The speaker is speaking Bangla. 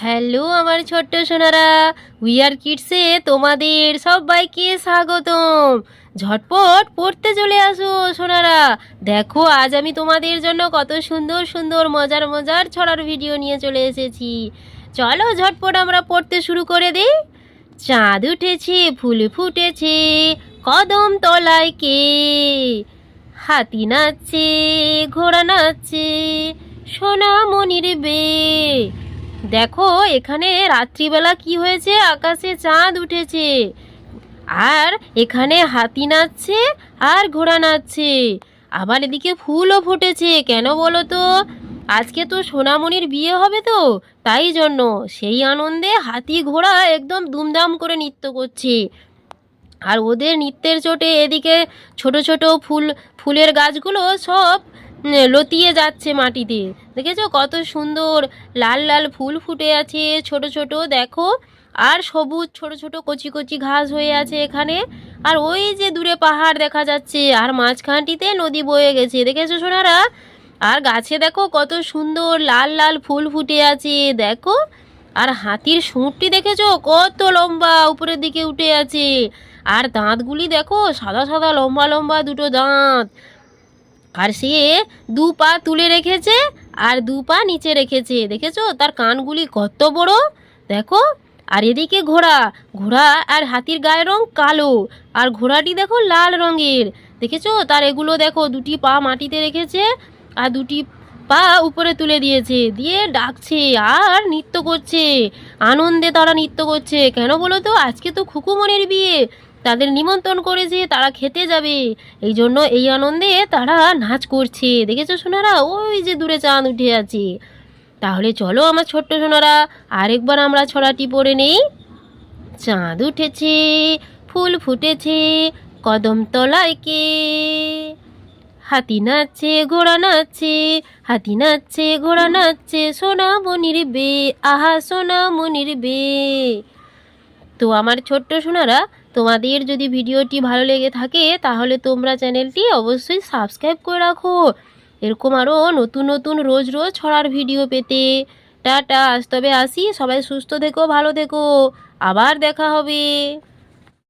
হ্যালো আমার ছোট্ট সোনারা উই আর কিডসে তোমাদের সবাইকে স্বাগতম। ঝটপট পড়তে চলে আসো সোনারা। দেখো, আজ আমি তোমাদের জন্য কত সুন্দর সুন্দর, মজার মজার ছড়ার ভিডিও নিয়ে চলে এসেছি। চলো ঝটপট আমরা পড়তে শুরু করে দিই। চাঁদ উঠেছে, ফুল ফুটেছে, কদম তলায় কে? হাতি নাচছে, ঘোড়া নাচছে সোনামণির বে দেখো, এখানে রাত্রিবেলা কি হয়েছে? আকাশে চাঁদ উঠেছে। আর এখানে হাতি নাচছে আর ঘোড়া নাচছে। আবার এদিকে ফুলও ফুটেছে, কেন বলো তো? আজকে তো সোনামণির বিয়ে হবে তো, তাই জন্য। সেই আনন্দে হাতি ঘোড়া একদম দুমদাম করে নৃত্য করছে। আর ওদের নৃত্যের চোটে এদিকে ছোট ছোট ফুল, ফুলের গাছগুলো সব লতিয়ে যাচ্ছে মাটিতে। দেখেছ কত সুন্দর লাল লাল ফুল ফুটে আছে, ছোট ছোট, দেখো। আর সবুজ ছোট ছোট কচি কচি ঘাস হয়ে আছে এখানে। আর ওই যে দূরে পাহাড় দেখা যাচ্ছে, আর মাঝখানটিতে নদী বয়ে গেছে। দেখেছ সোনারা? আর গাছে দেখো কত সুন্দর লাল লাল ফুল ফুটে আছে, দেখো। আর হাতির সুঁটটি দেখেছ? কত লম্বা, উপরের দিকে উঠে আছে। আর দাঁতগুলি দেখো, সাদা সাদা, লম্বা লম্বা দুটো দাঁত। আর সে দু পা তুলে রেখেছে আর দু পা নিচে রেখেছে, দেখেছ? তার কানগুলি কত বড়? দেখো, আর এদিকে ঘোড়া ঘোড়া আর হাতির গায়ের রং কালো, আর ঘোড়াটি দেখো লাল রঙের, দেখেছ? তার এগুলো দেখো, দুটি পা মাটিতে রেখেছে আর দুটি পা উপরে তুলে দিয়েছে, দিয়ে ডাকছে আর নৃত্য করছে, আনন্দে তারা নৃত্য করছে। কেন বলো তো? আজকে তো খুকুমনের বিয়ে। তাদের নিমন্ত্রণ করেছে তারা খেতে যাবে। এই জন্য এই আনন্দে তারা নাচ করছে। দেখেছ সোনারা? ওই যে দূরে চাঁদ উঠে আছে। তাহলে চলো আমার ছোট্ট সোনারা, আরেকবার আমরা ছড়াটি পড়ে নেই। চাঁদ উঠেছে, ফুল ফুটেছে, কদম তলায় কে? হাতি নাচছে, ঘোড়া নাচছে, হাতি নাচছে, ঘোড়া নাচছে, সোনা মনির বে, আহা সোনা মনির বে। তো আমার ছোট্ট সোনারা তোমাদের যদি ভিডিওটি ভালো লেগে থাকে, তাহলে তোমরা চ্যানেলটি অবশ্যই সাবস্ক্রাইব করে রাখো। এরকম আরও নতুন নতুন রোজ রোজ ছড়ার ভিডিও পেতে। টাটা, আজ তবে আসি। সবাই সুস্থ থেকো, ভালো থেকো। আবার দেখা হবে।